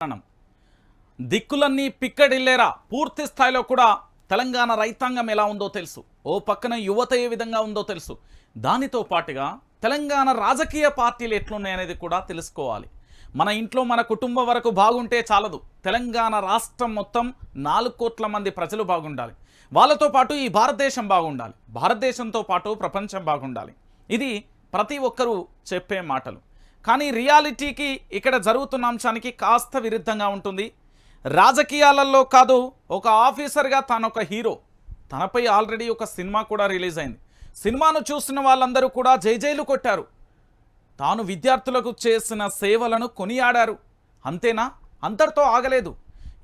కారణం దిక్కులన్నీ పిక్కడిల్లేరా? పూర్తి స్థాయిలో కూడా తెలంగాణ రైతాంగం ఎలా ఉందో తెలుసు. ఓ పక్కన యువత ఏ విధంగా ఉందో తెలుసు. దానితో పాటుగా తెలంగాణ రాజకీయ పార్టీలు ఎట్లున్నాయనేది కూడా తెలుసుకోవాలి. మన ఇంట్లో మన కుటుంబం వరకు బాగుంటే చాలదు. తెలంగాణ రాష్ట్రం మొత్తం నాలుగు కోట్ల మంది ప్రజలు బాగుండాలి. వాళ్ళతో పాటు ఈ భారతదేశం బాగుండాలి. భారతదేశంతో పాటు ప్రపంచం బాగుండాలి. ఇది ప్రతి ఒక్కరూ చెప్పే మాటలు. కానీ రియాలిటీకి ఇక్కడ జరుగుతున్న అంశానికి కాస్త విరుద్ధంగా ఉంటుంది. రాజకీయాలలో కాదు ఒక ఆఫీసర్గా తాను ఒక హీరో. తనపై ఆల్రెడీ ఒక సినిమా కూడా రిలీజ్ అయింది సినిమాను చూసిన వాళ్ళందరూ కూడా జైజైలు కొట్టారు. తాను విద్యార్థులకు చేసిన సేవలను కొనియాడారు. అంతేనా? అంతటితో ఆగలేదు.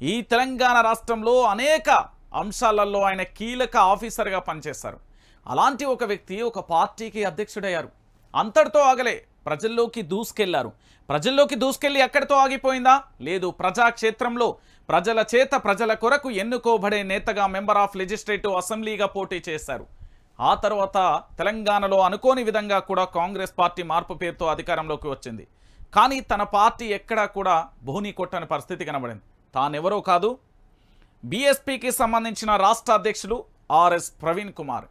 ఈ తెలంగాణ రాష్ట్రంలో అనేక అంశాలలో ఆయన కీలక ఆఫీసర్గా పనిచేశారు. అలాంటి ఒక వ్యక్తి ఒక పార్టీకి అధ్యక్షుడయ్యారు. అంతటితో ఆగలే. ప్రజల్లోకి దూసుకెళ్ళారు. ప్రజల్లోకి దూసుకెళ్ళి ఎక్కడితో ఆగిపోయిందా? లేదు ప్రజాక్షేత్రంలో. ప్రజల చేత ప్రజల కొరకు ఎన్నుకోబడే నేతగా మెంబర్ ఆఫ్ లెజిస్లేటివ్ అసెంబ్లీగా పోటీ చేశారు. ఆ తర్వాత తెలంగాణలో అనుకోని విధంగా కూడా కాంగ్రెస్ పార్టీ మార్పు పేరుతో అధికారంలోకి వచ్చింది. కానీ తన పార్టీ ఎక్కడా కూడా బోని కొట్టని పరిస్థితి కనబడింది. తానెవరో కాదు. బీఎస్పీకి సంబంధించిన రాష్ట్ర అధ్యక్షులు ఆర్ఎస్ ప్రవీణ్ కుమార్.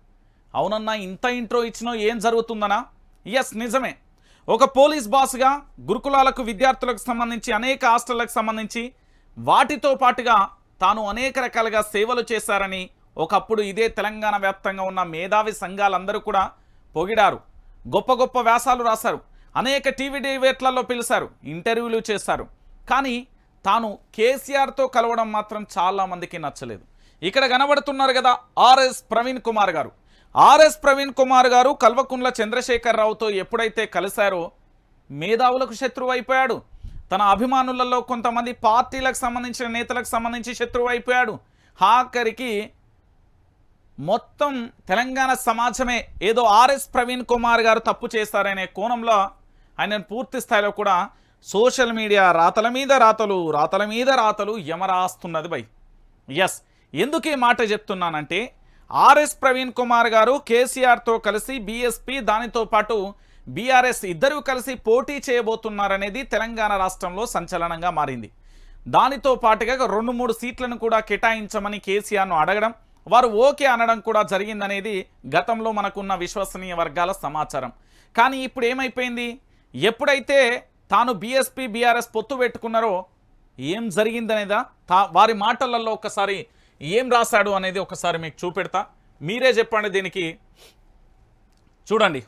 అవునన్నా ఇంత ఇంట్రో ఇచ్చినో ఏం జరుగుతుందనా? ఎస్ నిజమే. ఒక పోలీస్ బాస్గా గురుకులాలకు విద్యార్థులకు సంబంధించి అనేక హాస్టళ్ళకు సంబంధించి వాటితో పాటుగా తాను అనేక రకాలుగా సేవలు చేశారని ఒకప్పుడు ఇదే తెలంగాణ వ్యాప్తంగా ఉన్న మేధావి సంఘాలందరూ కూడా పొగిడారు. గొప్ప గొప్ప వ్యాసాలు రాశారు. అనేక టీవీ డిబేట్లలో పిలిచారు. ఇంటర్వ్యూలు చేశారు. కానీ తాను కేసీఆర్తో కలవడం మాత్రం చాలా మందికి నచ్చలేదు. ఇక్కడ కనబడుతున్నారు కదా ఆర్ఎస్ ప్రవీణ్ కుమార్ గారు. ఆర్ఎస్ ప్రవీణ్ కుమార్ గారు కల్వకుంట్ల చంద్రశేఖర్ రావుతో ఎప్పుడైతే కలిశారో మేధావులకు శత్రువు అయిపోయాడు తన అభిమానులలో కొంతమంది పార్టీలకు సంబంధించిన నేతలకు సంబంధించి శత్రువు అయిపోయాడు ఆఖరికి మొత్తం తెలంగాణ సమాజమే ఏదో ఆర్ఎస్ ప్రవీణ్ కుమార్ గారు తప్పు చేశారనే కోణంలో ఆయన పూర్తి స్థాయిలో కూడా సోషల్ మీడియా రాతల మీద రాతలు రాతల మీద రాతలు యమరాస్తున్నది బై. ఎస్ ఎందుకు ఈ మాట చెప్తున్నానంటే ఆర్ఎస్ ప్రవీణ్ కుమార్ గారు కేసీఆర్తో కలిసి బీఎస్పీ దానితో పాటు బీఆర్ఎస్ ఇద్దరు కలిసి పోటీ చేయబోతున్నారనేది తెలంగాణ రాష్ట్రంలో సంచలనంగా మారింది. దానితో పాటుగా రెండు మూడు సీట్లను కూడా కేటాయించమని కేసీఆర్ను అడగడం వారు ఓకే అనడం కూడా జరిగిందనేది గతంలో మనకున్న విశ్వసనీయ వర్గాల సమాచారం. కానీ ఇప్పుడు ఏమైపోయింది? ఎప్పుడైతే తాను బీఎస్పీ బీఆర్ఎస్ పొత్తు పెట్టుకున్నారో ఏం జరిగిందనేదా? తా వారి మాటలలో ఒకసారి ఏం రాశాడు అనేది ఒకసారి మీకు చూపెడతా. మీరే చెప్పండి దీనికి. చూడండి.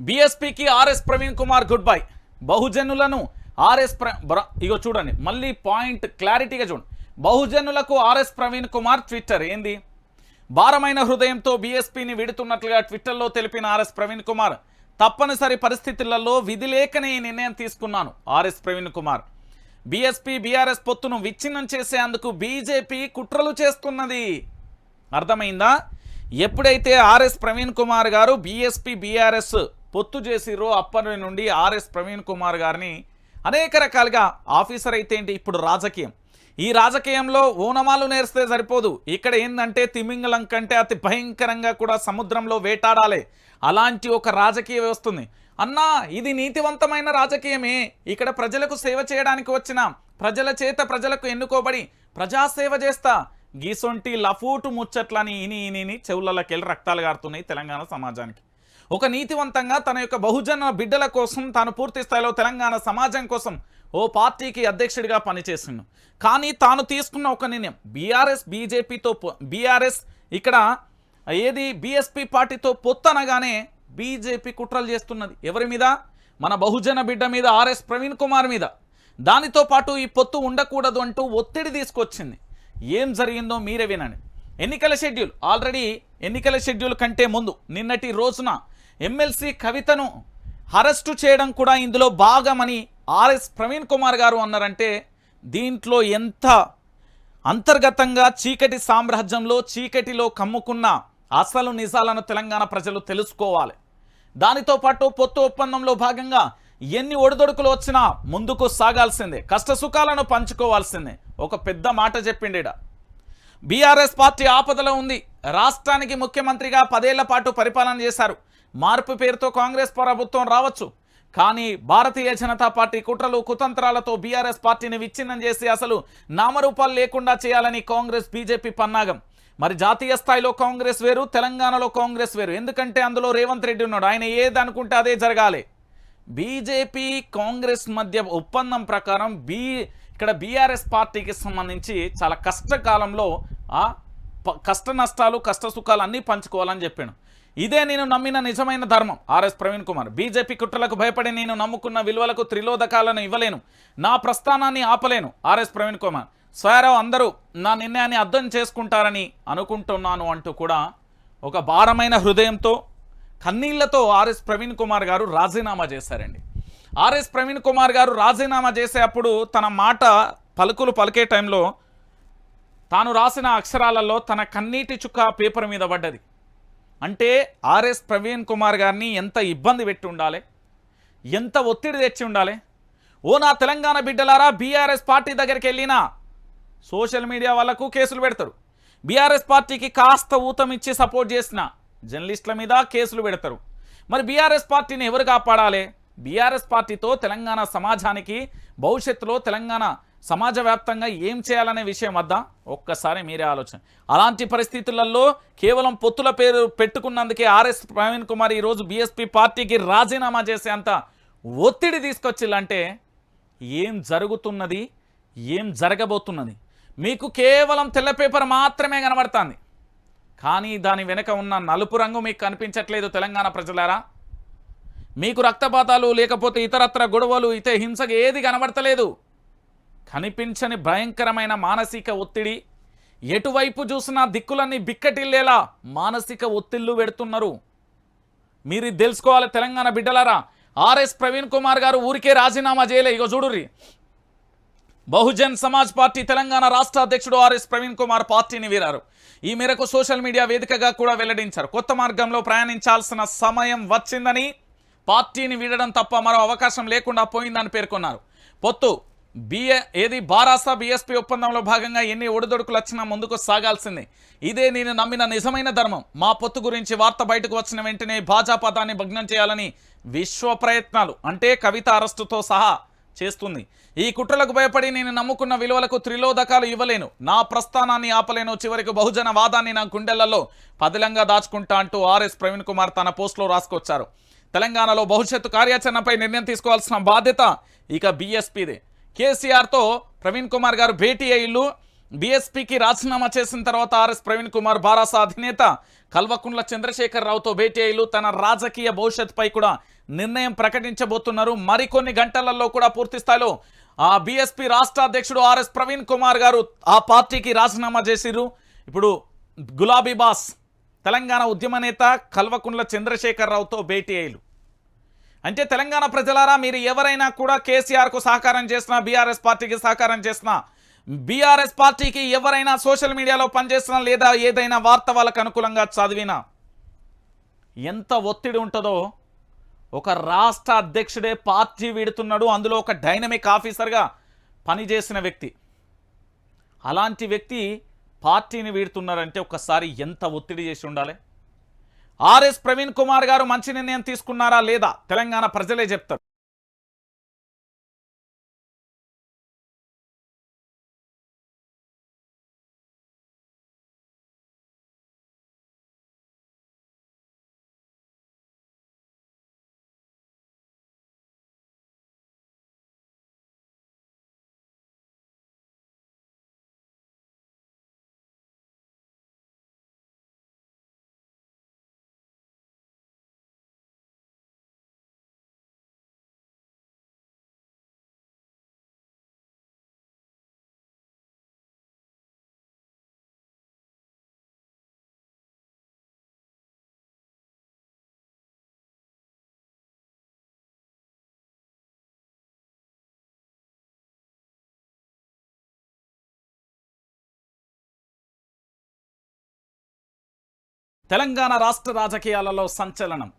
బీఎస్పీకి R S Praveen Kumar good bye. బహుజనులను RS ప్ర బ్ర- ఇగో చూడండి. మళ్ళీ పాయింట్ క్లారిటీగా చూడండి. బహుజనులకు ఆర్ఎస్ ప్రవీణ్ కుమార్ ట్విట్టర్ ఏంది? భారమైన హృదయంతో బీఎస్పీని విడుతున్నట్లుగా ట్విట్టర్లో తెలిపిన ఆర్ఎస్ ప్రవీణ్ కుమార్ తప్పనిసరి పరిస్థితులలో విధి లేకనే ఈ నిర్ణయం తీసుకున్నాను. R S Praveen Kumar. BSP BRS పొత్తును విచ్ఛిన్నం చేసేందుకు బీజేపీ కుట్రలు చేస్తున్నది. అర్థమైందా? ఎప్పుడైతే ఆర్ఎస్ ప్రవీణ్ కుమార్ గారు బీఎస్పీ బీఆర్ఎస్ పొత్తు చేసిరో అప్పటి నుండి ఆర్ఎస్ ప్రవీణ్ కుమార్ గారిని అనేక రకాలుగా ఆఫీసర్ అయితే ఏంటి? ఇప్పుడు రాజకీయం. ఈ రాజకీయంలో ఓనమాలు నేర్స్తే సరిపోదు. ఇక్కడ ఏంటంటే తిమింగలం కంటే అతి భయంకరంగా కూడా సముద్రంలో వేటాడాలి. అలాంటి ఒక రాజకీయ వ్యవస్థ ఉంది. అన్నా ఇది నీతివంతమైన రాజకీయమే. ఇక్కడ ప్రజలకు సేవ చేయడానికి వచ్చిన ప్రజల చేత ప్రజలకు ఎన్నుకోబడి ప్రజాసేవ చేస్తా. గీసొంటి లఫూటు ముచ్చట్లని ఇని ఇనిని చెవులకెళ్ళి రక్తాలు గారుతున్నాయి తెలంగాణ సమాజానికి. ఒక నీతివంతంగా తన యొక్క బహుజన బిడ్డల కోసం తాను పూర్తి స్థాయిలో తెలంగాణ సమాజం కోసం ఓ పార్టీకి అధ్యక్షుడిగా పనిచేసిండు. కానీ తాను తీసుకున్న ఒక నిర్ణయం బీఆర్ఎస్ బీజేపీతో బీఆర్ఎస్ ఇక్కడ ఏది బీఎస్పీ పార్టీతో పొత్తు అనగానే బీజేపీ కుట్రలు చేస్తున్నది. ఎవరి మీద? మన బహుజన బిడ్డ మీద ఆర్ఎస్ ప్రవీణ్ కుమార్ మీద. దానితో పాటు ఈ పొత్తు ఉండకూడదు అంటూ ఒత్తిడి తీసుకొచ్చింది. ఏం జరిగిందో మీరే వినండి. ఎన్నికల షెడ్యూల్. ఆల్రెడీ ఎన్నికల షెడ్యూల్ కంటే ముందు నిన్నటి రోజున ఎమ్మెల్సీ కవితను అరెస్టు చేయడం కూడా ఇందులో భాగమని ఆర్ఎస్ ప్రవీణ్ కుమార్ గారు అన్నారంటే దీంట్లో ఎంత అంతర్గతంగా చీకటి సామ్రాజ్యంలో చీకటిలో కమ్ముకున్న అసలు నిజాలను తెలంగాణ ప్రజలు తెలుసుకోవాలి. దానితో పాటు పొత్తు ఒప్పందంలో భాగంగా ఎన్ని ఒడిదొడుకులు వచ్చినా ముందుకు సాగాల్సిందే కష్ట సుఖాలను పంచుకోవాల్సిందే. ఒక పెద్ద మాట చెప్పిండేడ. బీఆర్ఎస్ పార్టీ ఆపదలో ఉంది. రాష్ట్రానికి ముఖ్యమంత్రిగా పదేళ్ళ పాటు పరిపాలన చేశారు. మార్పు పేరుతో కాంగ్రెస్ ప్రభుత్వం రావచ్చు. కానీ భారతీయ జనతా పార్టీ కుట్రలు కుతంత్రాలతో బీఆర్ఎస్ పార్టీని విచ్ఛిన్నం చేసి అసలు నామరూపాలు లేకుండా చేయాలని కాంగ్రెస్ బీజేపీ పన్నాగం. మరి జాతీయ స్థాయిలో కాంగ్రెస్ వేరు తెలంగాణలో కాంగ్రెస్ వేరు. ఎందుకంటే అందులో రేవంత్ రెడ్డి ఉన్నాడు. ఆయన ఏది అనుకుంటే అదే జరగాలి. బీజేపీ కాంగ్రెస్ మధ్య ఒప్పందం ప్రకారం బీ ఇక్కడ బీఆర్ఎస్ పార్టీకి సంబంధించి చాలా కష్టకాలంలో ఆ ప- కష్ట నష్టాలు కష్ట సుఖాలు అన్నీ పంచుకోవాలని చెప్పాను. ఇదే నేను నమ్మిన నిజమైన ధర్మం. ఆర్ఎస్ ప్రవీణ్ కుమార్ బీజేపీ కుట్రలకు భయపడి నేను నమ్ముకున్న విలువలకు త్రిలోదకాలను ఇవ్వలేను. నా ప్రస్థానాన్ని ఆపలేను. ఆర్ఎస్ ప్రవీణ్ కుమార్ స్వయారావు అందరూ నా నిర్ణయాన్ని అర్థం చేసుకుంటారని అనుకుంటున్నాను అంటూ కూడా ఒక భారమైన హృదయంతో కన్నీళ్ళతో ఆర్ఎస్ ప్రవీణ్ కుమార్ గారు రాజీనామా చేశారండి. ఆర్ఎస్ ప్రవీణ్ కుమార్ గారు రాజీనామా చేసే అప్పుడు తన మాట పలుకులు పలికే టైంలో తాను రాసిన అక్షరాలలో తన కన్నీటి చుక్క పేపర్ మీద పడ్డది. అంటే ఆర్ఎస్ ప్రవీణ్ కుమార్ గారిని ఎంత ఇబ్బంది పెట్టి ఉండాలి? ఎంత ఒత్తిడి తెచ్చి ఉండాలి? ఓ నా తెలంగాణ బిడ్డలారా బీఆర్ఎస్ పార్టీ దగ్గరికి వెళ్ళినా సోషల్ మీడియా వాళ్ళకు కేసులు పెడతారు. బీఆర్ఎస్ పార్టీకి కాస్త ఊతం ఇచ్చి సపోర్ట్ చేసిన జర్నలిస్టుల మీద కేసులు పెడతారు. మరి బీఆర్ఎస్ పార్టీని ఎవరు కాపాడాలి? బీఆర్ఎస్ పార్టీతో తెలంగాణ సమాజానికి భవిష్యత్తులో తెలంగాణ సమాజ వ్యాప్తంగా ఏం చేయాలనే విషయం వద్ద? ఒక్కసారి మీరే ఆలోచన. అలాంటి పరిస్థితులలో కేవలం పొత్తుల పేరు పెట్టుకున్నందుకే ఆర్ఎస్ ప్రవీణ్ కుమార్ ఈరోజు బీఎస్పీ పార్టీకి రాజీనామా చేసేంత ఒత్తిడి తీసుకొచ్చిల్లంటే ఏం జరుగుతున్నది? ఏం జరగబోతున్నది? మీకు కేవలం తెల్ల పేపర్ మాత్రమే కనబడుతుంది. కానీ దాని వెనుక ఉన్న నలుపు రంగు మీకు కనిపించట్లేదు తెలంగాణ ప్రజలారా. మీకు రక్తపాతాలు లేకపోతే ఇతరత్ర గొడవలు ఇతే హింసకు ఏది కనబడతలేదు. కనిపించని భయంకరమైన మానసిక ఒత్తిడి ఎటువైపు చూసినా దిక్కులన్నీ బిక్కటిల్లేలా మానసిక ఒత్తిళ్ళు పెడుతున్నారు. మీరు ఇది తెలుసుకోవాలి తెలంగాణ బిడ్డలారా. ఆర్ఎస్ ప్రవీణ్ కుమార్ గారు ఊరికే రాజీనామా చేయలే ఇగో చూడుర్రి. బహుజన్ సమాజ్ పార్టీ తెలంగాణ రాష్ట్ర అధ్యక్షుడు ఆర్ఎస్ ప్రవీణ్ కుమార్ పార్టీని వీరారు. ఈ మేరకు సోషల్ మీడియా వేదికగా కూడా వెల్లడించారు. కొత్త మార్గంలో ప్రయాణించాల్సిన సమయం వచ్చిందని పార్టీని వీడడం తప్ప మరో అవకాశం లేకుండా పోయిందని పేర్కొన్నారు. పొత్తు బిఏ ఏది బారాసా బీఎస్పీ ఒప్పందంలో భాగంగా ఎన్ని ఒడిదొడుకులు వచ్చినా ముందుకు సాగాల్సిందే. ఇదే నేను నమ్మిన నిజమైన ధర్మం. మా పొత్తు గురించి వార్త బయటకు వచ్చిన వెంటనే భాజపా దాన్ని భగ్నం చేయాలని విశ్వ ప్రయత్నాలు అంటే కవిత అరెస్టుతో సహా చేస్తుంది. ఈ కుట్రలకు భయపడి నేను నమ్ముకున్న విలువలకు త్రిలోదకాలు ఇవ్వలేను. నా ప్రస్థానాన్ని ఆపలేను. చివరికి బహుజన వాదాన్ని నా గుండెలలో పదిలంగా దాచుకుంటా అంటూ ఆర్ఎస్ ప్రవీణ్ కుమార్ తన పోస్టులో రాసుకొచ్చారు. తెలంగాణలో భవిష్యత్తు కార్యాచరణపై నిర్ణయం తీసుకోవాల్సిన బాధ్యత ఇక బీఎస్పీదే. కేసీఆర్తో ప్రవీణ్ కుమార్ గారు భేటీ అయ్యిళ్ళు బీఎస్పీకి రాజీనామా చేసిన తర్వాత ఆర్ఎస్ ప్రవీణ్ కుమార్ బారాస అధినేత కల్వకుంట్ల చంద్రశేఖర్ రావుతో భేటీ అయ్యిలు తన రాజకీయ భవిష్యత్తుపై కూడా నిర్ణయం ప్రకటించబోతున్నారు. మరికొన్ని గంటలలో కూడా పూర్తి స్థాయిలో ఆ బీఎస్పీ రాష్ట్ర అధ్యక్షుడు ఆర్ఎస్ ప్రవీణ్ కుమార్ గారు ఆ పార్టీకి రాజీనామా చేసిర్రు. ఇప్పుడు గులాబీ బాస్ తెలంగాణ ఉద్యమ నేత కల్వకుండ్ల చంద్రశేఖర్ రావుతో భేటీ అయ్యారు. అంటే తెలంగాణ ప్రజలారా మీరు ఎవరైనా కూడా కేసీఆర్కు సహకారం చేసినా బీఆర్ఎస్ పార్టీకి సహకారం చేసినా బీఆర్ఎస్ పార్టీకి ఎవరైనా సోషల్ మీడియాలో పనిచేసినా లేదా ఏదైనా వార్త వాళ్ళకు అనుకూలంగా చదివినా ఎంత ఒత్తిడి ఉంటుందో ఒక రాష్ట్ర అధ్యక్షుడే పార్టీ వీడుతున్నాడు అందులో ఒక డైనమిక్ ఆఫీసర్గా పనిచేసిన వ్యక్తి. అలాంటి వ్యక్తి పార్టీని వీడుతున్నారంటే ఒకసారి ఎంత ఒత్తిడి చేసి ఉండాలి? ఆర్ఎస్ ప్రవీణ్ కుమార్ గారు మంచి నిర్ణయం తీసుకున్నారా లేదా? తెలంగాణ ప్రజలే చెప్తారు. తెలంగాణ రాష్ట్ర రాజకీయాలలో సంచలనం.